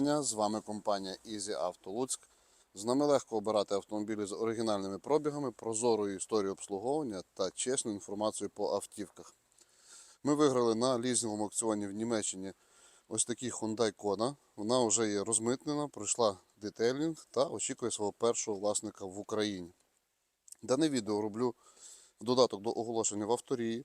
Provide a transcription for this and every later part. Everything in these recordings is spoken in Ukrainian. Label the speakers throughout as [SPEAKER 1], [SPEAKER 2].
[SPEAKER 1] вітання! З вами компанія Easy Auto Луцьк. З нами легко обирати автомобілі з оригінальними пробігами, прозорою історією обслуговування та чесною інформацією по автівках. Ми виграли на лізинговому аукціоні в Німеччині ось такий Hyundai Kona. Вона вже є розмитнена, пройшла детейлінг та очікує свого першого власника в Україні. Дане відео роблю в додаток до оголошення в авторії,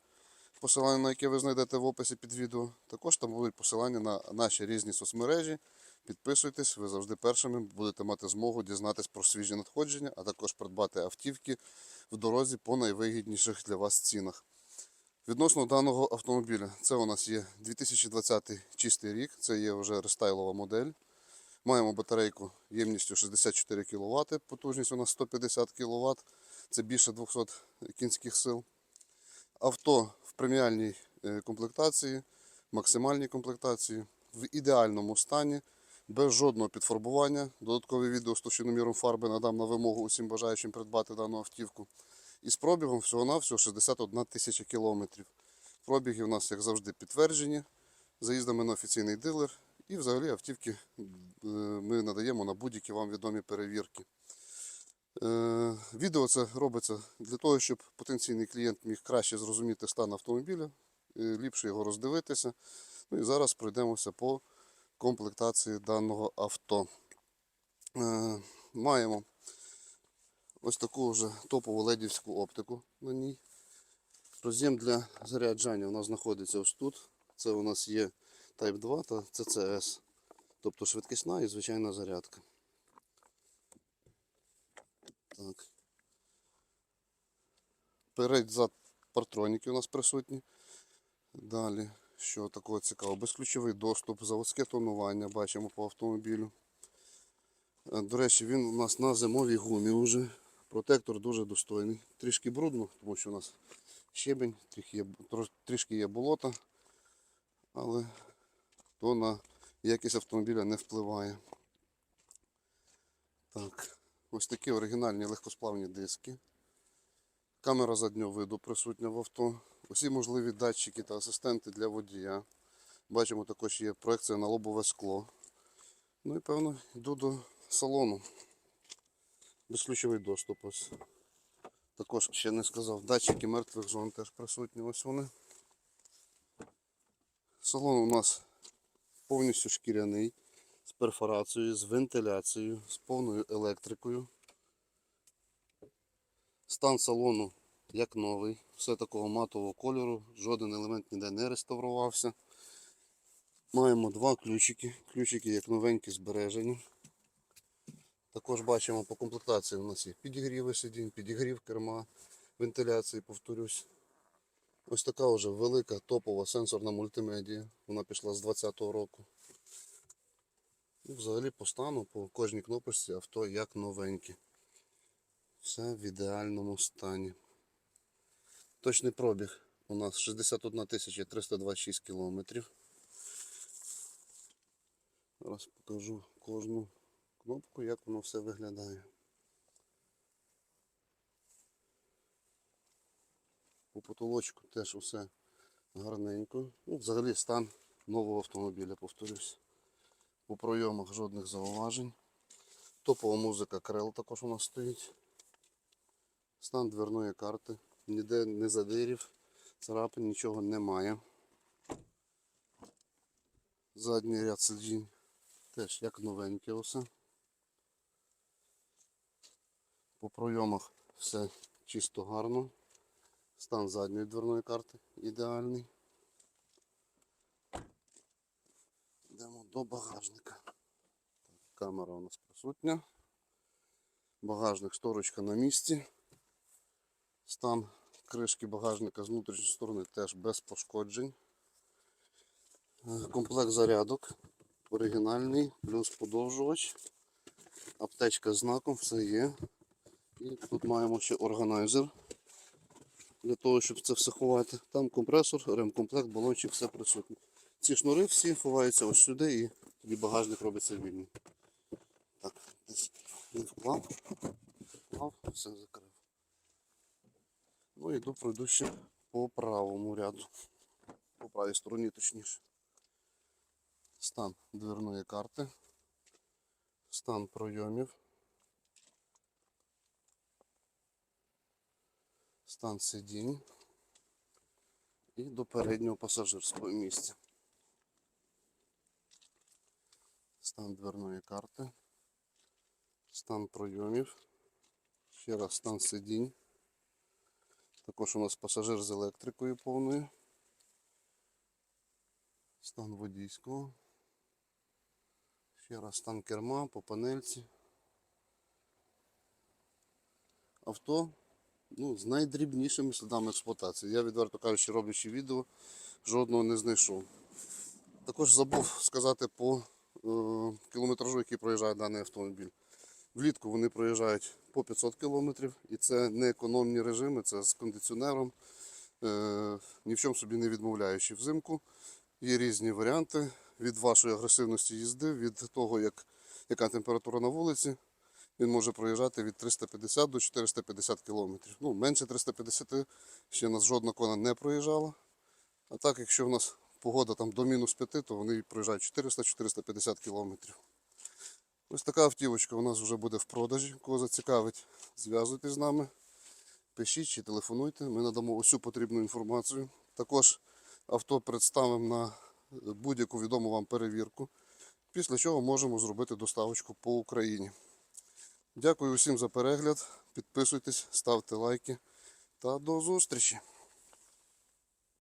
[SPEAKER 1] посилання на яке ви знайдете в описі під відео. Також там будуть посилання на наші різні соцмережі. Підписуйтесь, ви завжди першими будете мати змогу дізнатись про свіжі надходження, а також придбати автівки в дорозі по найвигідніших для вас цінах. Відносно даного автомобіля, це у нас є 2020 чистий рік, це є вже рестайлова модель. Маємо батарейку ємністю 64 кВт, потужність у нас 150 кВт, це більше 200 кінських сил. Авто в преміальній е, комплектації, максимальній комплектації, в ідеальному стані, без жодного підфарбування. Додаткове відео з товщиноміром фарби надам на вимогу усім бажаючим придбати дану автівку. І з пробігом всього-навсього 61 тисяча кілометрів. Пробіги у нас, як завжди, підтверджені заїздами на офіційний дилер. І взагалі автівки е, ми надаємо на будь-які вам відомі перевірки. Е, Відео це робиться для того, щоб потенційний клієнт міг краще зрозуміти стан автомобіля, е, ліпше його роздивитися. Ну і зараз пройдемося по комплектації даного авто. Е, Маємо ось таку вже топову ледівську оптику на ній. Роз'єм для заряджання у нас знаходиться ось тут. Це у нас є Type 2 та CCS, тобто швидкісна і звичайна зарядка. Так. Перед зад партроніки у нас присутні. Далі, що такого цікавого? Безключовий доступ, заводське тонування бачимо по автомобілю. Е, До речі, він у нас на зимовій гумі вже. Протектор дуже достойний. Трішки брудно, тому що у нас щебень, трішки є, трішки є болота, але то на якість автомобіля не впливає. Так, ось такі оригінальні легкосплавні диски. Камера заднього виду присутня в авто. Усі можливі датчики та асистенти для водія. Бачимо, також є проекція на лобове скло. Ну і певно йду до салону. Безключовий доступ ось. Також ще не сказав, датчики мертвих зон теж присутні. Ось вони. Салон у нас повністю шкіряний, з перфорацією, з вентиляцією, з повною електрикою. Стан салону як новий, все такого матового кольору, жоден елемент ніде не реставрувався. Маємо два ключики, ключики як новенькі збережені. Також бачимо по комплектації у нас є підігріви сидінь, підігрів керма, вентиляції, повторюсь. Ось така вже велика топова сенсорна мультимедія. Вона пішла з 2020 року. І взагалі по стану, по кожній кнопочці авто як новеньке. Все в ідеальному стані. Точний пробіг у нас 61 326 кілометрів. Зараз покажу кожну кнопку, як воно все виглядає. По потолочку теж усе гарненько. Ну, взагалі стан нового автомобіля, повторюсь. У пройомах жодних зауважень. Топова музика крел також у нас стоїть. Стан дверної карти. Ніде не задирів, царапин, нічого немає. Задній ряд сидінь теж як новеньке усе. По пройомах все чисто гарно. Стан задньої дверної карти ідеальний. Йдемо до багажника. Так, камера у нас присутня. Багажник, шторочка на місці. Стан кришки багажника з внутрішньої сторони теж без пошкоджень. Е, Комплект зарядок оригінальний, плюс подовжувач. Аптечка з знаком, все є. І тут маємо ще органайзер для того, щоб це все ховати. Там компресор, ремкомплект, балончик, все присутнє. Ці шнури всі ховаються ось сюди і тоді багажник робиться вільний. Так, десь не вклав, вклав, все закрив. Ну йду пройду ще по правому ряду. По правій стороні точніше. стан дверної карти, стан пройомів, стан сидінь і до переднього пасажирського місця. Стан дверної карти, стан пройомів, ще раз стан сидінь. Також у нас пасажир з електрикою повною. Стан водійського. Ще раз стан керма по панельці. Авто ну, з найдрібнішими слідами експлуатації. Я відверто кажучи, роблячи відео, жодного не знайшов. Також забув сказати по е, кілометражу, який проїжджає даний автомобіль. Влітку вони проїжджають по 500 кілометрів, і це не економні режими, це з кондиціонером, е, ні в чому собі не відмовляючи. Взимку є різні варіанти від вашої агресивності їзди, від того, як, яка температура на вулиці. Він може проїжджати від 350 до 450 кілометрів. Ну, менше 350 ще нас жодна кона не проїжджала. А так, якщо в нас погода там до мінус 5, то вони проїжджають 400-450 кілометрів. Ось така автівочка у нас вже буде в продажі. Кого зацікавить, зв'язуйтесь з нами, пишіть чи телефонуйте, ми надамо усю потрібну інформацію. Також авто представимо на будь-яку відому вам перевірку, після чого можемо зробити доставочку по Україні. Дякую усім за перегляд. Підписуйтесь, ставте лайки та до зустрічі!